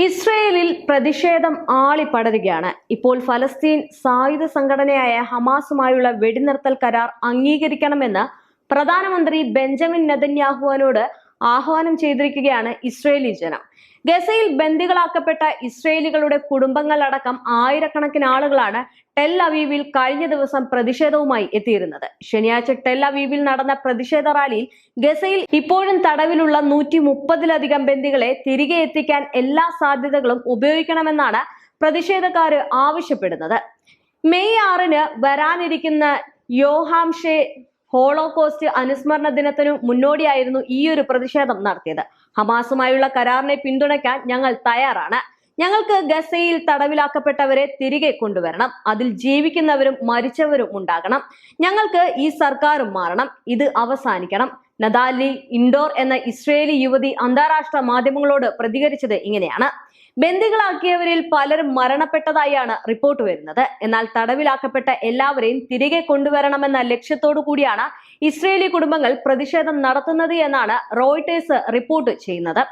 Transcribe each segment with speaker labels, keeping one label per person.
Speaker 1: ഇസ്രയേലിൽ പ്രതിഷേധം ആളിപ്പടരുകയാണ് ഇപ്പോൾ ഫലസ്തീൻ സായുധ സംഘടനയായ ഹമാസുമായുള്ള വെടിനിർത്തൽ കരാർ അംഗീകരിക്കണമെന്ന് പ്രധാനമന്ത്രി ബെഞ്ചമിൻ നെതന്യാഹുവിനോട് ആഹ്വാനം ചെയ്തിരിക്കുകയാണ് ഇസ്രയേലി ജനം. ഗസയിൽ ബന്ദികളാക്കപ്പെട്ട ഇസ്രയേലികളുടെ കുടുംബങ്ങളടക്കം ആയിരക്കണക്കിന് ആളുകളാണ് ടെൽ അവീവിൽ കഴിഞ്ഞ ദിവസം പ്രതിഷേധവുമായി എത്തിയിരുന്നത്. ശനിയാഴ്ച ടെൽ അവീവിൽ നടന്ന പ്രതിഷേധ റാലിയിൽ ഗസയിൽ ഇപ്പോഴും തടവിലുള്ള നൂറ്റി മുപ്പതിലധികം ബന്ദികളെ തിരികെ എത്തിക്കാൻ എല്ലാ സാധ്യതകളും ഉപയോഗിക്കണമെന്നാണ് പ്രതിഷേധക്കാർ ആവശ്യപ്പെടുന്നത്. മെയ് ആറിന് വരാനിരിക്കുന്ന യോഹാംഷെ ഹോളോകോസ്റ്റ് അനുസ്മരണ ദിനത്തിനു മുന്നോടിയായിരുന്നു ഈ ഒരു പ്രതിഷേധം നടത്തിയത്. ഹമാസുമായുള്ള കരാറിനെ പിന്തുണയ്ക്കാൻ ഞങ്ങൾ തയ്യാറാണ്. ഞങ്ങൾക്ക് ഗസയിൽ തടവിലാക്കപ്പെട്ടവരെ തിരികെ കൊണ്ടുവരണം. അതിൽ ജീവിക്കുന്നവരും മരിച്ചവരും ഉണ്ടാകണം. ഞങ്ങൾക്ക് ഈ സർക്കാരും മാറണം. ഇത് അവസാനിക്കണം. നദാലി ഇൻഡോർ എന്ന ഇസ്രയേലി യുവതി അന്താരാഷ്ട്ര മാധ്യമങ്ങളോട് പ്രതികരിച്ചത് ഇങ്ങനെയാണ്. ബന്ദികളാക്കിയവരിൽ പലരും മരണപ്പെട്ടതായാണ് റിപ്പോർട്ട് വരുന്നത്. എന്നാൽ തടവിലാക്കപ്പെട്ട എല്ലാവരെയും തിരികെ കൊണ്ടുവരണമെന്ന ലക്ഷ്യത്തോടു കൂടിയാണ് ഇസ്രയേലി കുടുംബങ്ങൾ പ്രതിഷേധം നടത്തുന്നത് എന്നാണ് റോയിട്ടേഴ്സ് റിപ്പോർട്ട് ചെയ്യുന്നത്.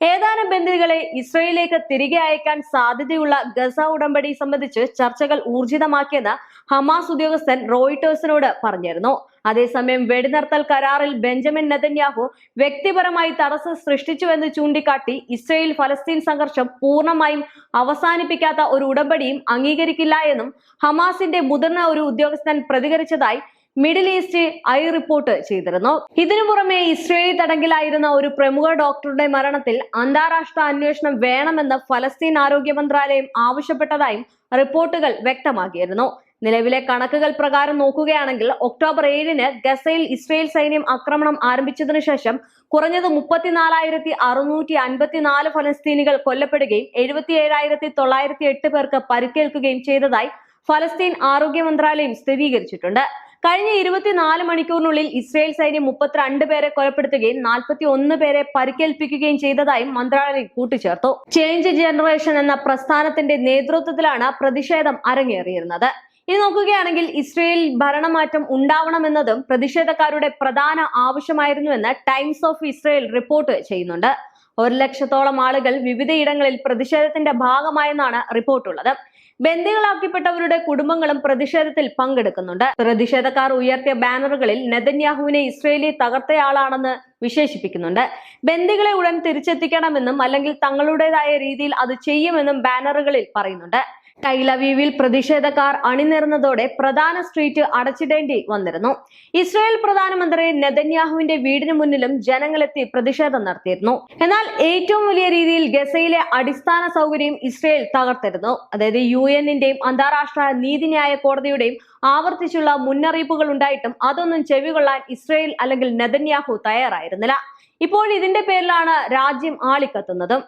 Speaker 1: ഏതാനും ബന്ദികളെ ഇസ്രയേലിലേക്ക് തിരികെ അയക്കാൻ സാധ്യതയുള്ള ഗസ ഉടമ്പടി സംബന്ധിച്ച് ചർച്ചകൾ ഊർജിതമാക്കിയെന്ന് ഹമാസ് ഉദ്യോഗസ്ഥൻ റോയിട്ടേഴ്സിനോട് പറഞ്ഞിരുന്നു. അതേസമയം വെടിനിർത്തൽ കരാറിൽ ബെഞ്ചമിൻ നെതന്യാഹു വ്യക്തിപരമായി തടസ്സം സൃഷ്ടിച്ചുവെന്ന് ചൂണ്ടിക്കാട്ടി ഇസ്രയേൽ ഫലസ്തീൻ സംഘർഷം പൂർണമായും അവസാനിപ്പിക്കാത്ത ഒരു ഉടമ്പടിയും അംഗീകരിക്കില്ല എന്നും ഹമാസിന്റെ മുതിർന്ന ഒരു ഉദ്യോഗസ്ഥൻ പ്രതികരിച്ചതായി മിഡിൽ ഈസ്റ്റ് ഐ റിപ്പോർട്ട് ചെയ്തിരുന്നു. ഇതിനു പുറമെ ഇസ്രയേൽ തടങ്കിലായിരുന്ന ഒരു പ്രമുഖ ഡോക്ടറുടെ മരണത്തിൽ അന്താരാഷ്ട്ര അന്വേഷണം വേണമെന്ന് ഫലസ്തീൻ ആരോഗ്യ മന്ത്രാലയം ആവശ്യപ്പെട്ടതായും റിപ്പോർട്ടുകൾ വ്യക്തമാക്കിയിരുന്നു. നിലവിലെ കണക്കുകൾ പ്രകാരം നോക്കുകയാണെങ്കിൽ ഒക്ടോബർ ഏഴിന് ഗസയിൽ ഇസ്രയേൽ സൈന്യം ആക്രമണം ആരംഭിച്ചതിനു ശേഷം കുറഞ്ഞത് മുപ്പത്തിനാലായിരത്തി അറുന്നൂറ്റി അൻപത്തിനാല് ഫലസ്തീനികൾ കൊല്ലപ്പെടുകയും എഴുപത്തി ഏഴായിരത്തി തൊള്ളായിരത്തി എട്ട് പേർക്ക് പരിക്കേൽക്കുകയും ചെയ്തതായി ഫലസ്തീൻ ആരോഗ്യ മന്ത്രാലയം സ്ഥിരീകരിച്ചിട്ടുണ്ട്. കഴിഞ്ഞ ഇരുപത്തിനാല് മണിക്കൂറിനുള്ളിൽ ഇസ്രയേൽ സൈന്യം മുപ്പത്തിരണ്ട് പേരെ കൊലപ്പെടുത്തുകയും നാൽപ്പത്തി ഒന്ന് പേരെ പരിക്കേൽപ്പിക്കുകയും ചെയ്തതായും മന്ത്രാലയം കൂട്ടിച്ചേർത്തു. ചേഞ്ച് ജനറേഷൻ എന്ന പ്രസ്ഥാനത്തിന്റെ നേതൃത്വത്തിലാണ് പ്രതിഷേധം അരങ്ങേറിയിരുന്നത്. ഇനി നോക്കുകയാണെങ്കിൽ ഇസ്രയേൽ ഭരണമാറ്റം ഉണ്ടാവണമെന്നതും പ്രതിഷേധക്കാരുടെ പ്രധാന ആവശ്യമായിരുന്നുവെന്ന് ടൈംസ് ഓഫ് ഇസ്രയേൽ റിപ്പോർട്ട് ചെയ്യുന്നുണ്ട്. ഒരു ലക്ഷത്തോളം ആളുകൾ വിവിധയിടങ്ങളിൽ പ്രതിഷേധത്തിന്റെ ഭാഗമായെന്നാണ് റിപ്പോർട്ടുള്ളത്. ബന്ദികളാക്കപ്പെട്ടവരുടെ കുടുംബങ്ങളും പ്രതിഷേധത്തിൽ പങ്കെടുക്കുന്നുണ്ട്. പ്രതിഷേധക്കാർ ഉയർത്തിയ ബാനറുകളിൽ നെതന്യാഹുവിനെ ഇസ്രയേലി തകർത്തയാളാണെന്ന് വിശേഷിപ്പിക്കുന്നുണ്ട്. ബന്ദികളെ ഉടൻ തിരിച്ചെത്തിക്കണമെന്നും അല്ലെങ്കിൽ തങ്ങളുടേതായ രീതിയിൽ അത് ചെയ്യുമെന്നും ബാനറുകളിൽ പറയുന്നുണ്ട്. കൈലവീവിൽ പ്രതിഷേധക്കാർ അണിനിരന്നതോടെ പ്രധാന സ്ട്രീറ്റ് അടച്ചിടേണ്ടി വന്നിരുന്നു. ഇസ്രായേൽ പ്രധാനമന്ത്രി നെതന്യാഹുവിന്റെ വീടിന് മുന്നിലും ജനങ്ങളെത്തി പ്രതിഷേധം നടത്തിയിരുന്നു. എന്നാൽ ഏറ്റവും വലിയ രീതിയിൽ ഗസയിലെ അടിസ്ഥാന സൗകര്യം ഇസ്രായേൽ തകർത്തിരുന്നു. അതായത് യു എന്നിന്റെയും അന്താരാഷ്ട്ര നീതിന്യായ കോടതിയുടെയും ആവർത്തിച്ചുള്ള മുന്നറിയിപ്പുകൾ ഉണ്ടായിട്ടും അതൊന്നും ചെവികൊള്ളാൻ ഇസ്രായേൽ അല്ലെങ്കിൽ നെതന്യാഹു തയ്യാറായിരുന്നില്ല. ഇപ്പോൾ ഇതിന്റെ പേരിലാണ് രാജ്യം ആളിക്കത്തുന്നതും.